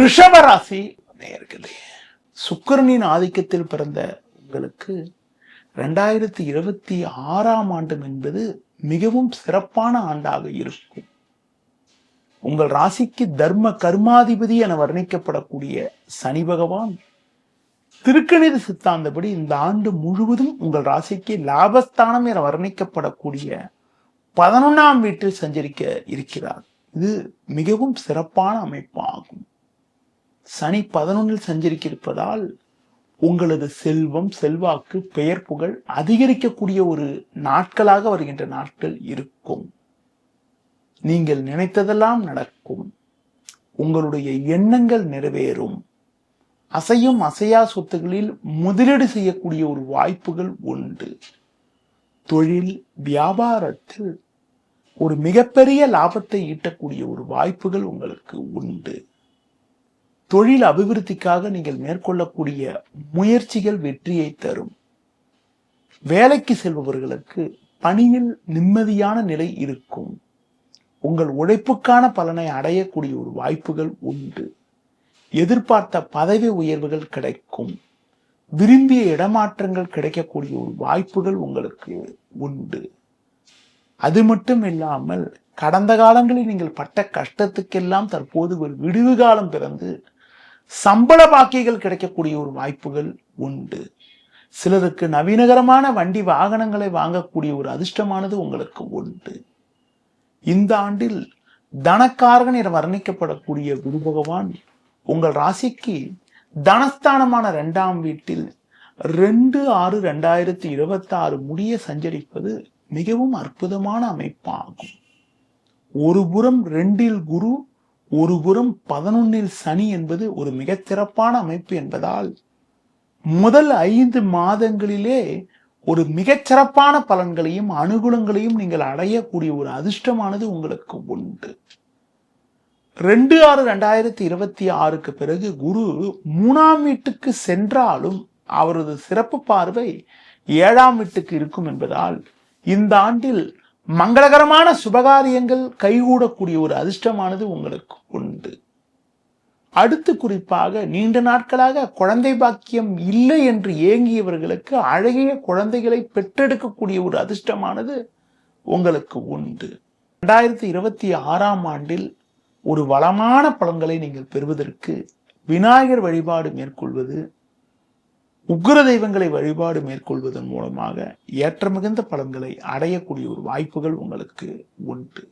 ரிஷபராசி நேர்களே சுக்கிரனின் ஆதிக்கத்தில் பிறந்த உங்களுக்கு ரெண்டாயிரத்தி இருபத்தி ஆறாம் ஆண்டு என்பது மிகவும் சிறப்பான ஆண்டாக இருக்கும். உங்கள் ராசிக்கு தர்ம கர்மாதிபதி என வர்ணிக்கப்படக்கூடிய சனி பகவான் திருக்கணித சித்தாந்தப்படி இந்த ஆண்டு முழுவதும் உங்கள் ராசிக்கு லாபஸ்தானம் என வர்ணிக்கப்படக்கூடிய பதினொன்றாம் வீட்டில் சஞ்சரிக்க இருக்கிறார். இது மிகவும் சிறப்பான அமைப்பாகும். சனி பதினொன்றில் சஞ்சரிக்கிருப்பதால் உங்களது செல்வம் செல்வாக்கு பெயர் புகழ் அதிகரிக்கக்கூடிய ஒரு நாட்களாக வருகின்ற நாட்கள் இருக்கும். நீங்கள் நினைத்ததெல்லாம் நடக்கும். உங்களுடைய எண்ணங்கள் நிறைவேறும். அசையும் அசையா சொத்துகளில் முதலீடு செய்யக்கூடிய ஒரு வாய்ப்புகள் உண்டு. தொழில் வியாபாரத்தில் ஒரு மிகப்பெரிய லாபத்தை ஈட்டக்கூடிய ஒரு வாய்ப்புகள் உங்களுக்கு உண்டு. தொழில் அபிவிருத்திக்காக நீங்கள் மேற்கொள்ளக்கூடிய முயற்சிகள் வெற்றியை தரும். வேலைக்கு செல்பவர்களுக்கு பணியில் நிம்மதியான நிலை இருக்கும். உங்கள் உழைப்புக்கான பலனை அடையக்கூடிய ஒரு வாய்ப்புகள் உண்டு. எதிர்பார்த்த பதவி உயர்வுகள் கிடைக்கும். விரும்பிய இடமாற்றங்கள் கிடைக்கக்கூடிய ஒரு வாய்ப்புகள் உங்களுக்கு உண்டு. அது மட்டும் இல்லாமல் கடந்த காலங்களில் நீங்கள் பட்ட கஷ்டத்துக்கெல்லாம் தற்போது ஒரு விடுவு காலம் பிறந்து சம்பள பாக்கிகள் கிடைக்கக்கூடிய ஒரு வாய்ப்புகள் உண்டு. சிலருக்கு நவீனகரமான வண்டி வாகனங்களை வாங்கக்கூடிய ஒரு அதிர்ஷ்டமானது உங்களுக்கு உண்டு. இந்த ஆண்டில் தனக்காரகன் என வர்ணிக்கப்படக்கூடிய குரு பகவான் உங்கள் ராசிக்கு தனஸ்தானமான இரண்டாம் வீட்டில் ரெண்டு ஆறு ரெண்டாயிரத்தி இருபத்தி ஆறு முடிய சஞ்சரிப்பது மிகவும் அற்புதமான அமைப்பாகும். ஒரு புறம் ரெண்டில் குரு ஒருபுறம் பதினொன்னில் சனி என்பது ஒரு மிக சிறப்பான அமைப்பு என்பதால் முதல் ஐந்து மாதங்களிலே ஒரு மிகச்சிறப்பான பலன்களையும் அனுகூலங்களையும் நீங்கள் அடையக்கூடிய ஒரு அதிர்ஷ்டமானது உங்களுக்கு உண்டு. ரெண்டு ஆறு ரெண்டாயிரத்தி இருபத்தி ஆறுக்கு பிறகு குரு மூணாம் வீட்டுக்கு சென்றாலும் அவரது சிறப்பு பார்வை ஏழாம் வீட்டுக்கு இருக்கும் என்பதால் இந்த ஆண்டில் மங்களகரமான சுபகாரியங்கள் கைகூடக்கூடிய ஒரு அதிர்ஷ்டமானது உங்களுக்கு உண்டு. அடுத்து குறிப்பாக நீண்ட நாட்களாக குழந்தை பாக்கியம் இல்லை என்று ஏங்கியவர்களுக்கு அழகிய குழந்தைகளை பெற்றெடுக்கக்கூடிய ஒரு அதிர்ஷ்டமானது உங்களுக்கு உண்டு. ரெண்டாயிரத்தி இருபத்தி ஆறாம் ஆண்டில் ஒரு வளமான பலன்களை நீங்கள் பெறுவதற்கு விநாயகர் வழிபாடு மேற்கொள்வது உக்ர தெய்வங்களை வழிபாடு மேற்கொள்வதன் மூலமாக ஏற்ற மிகுந்த பலன்களை அடையக்கூடிய ஒரு வாய்ப்புகள் உங்களுக்கு உண்டு.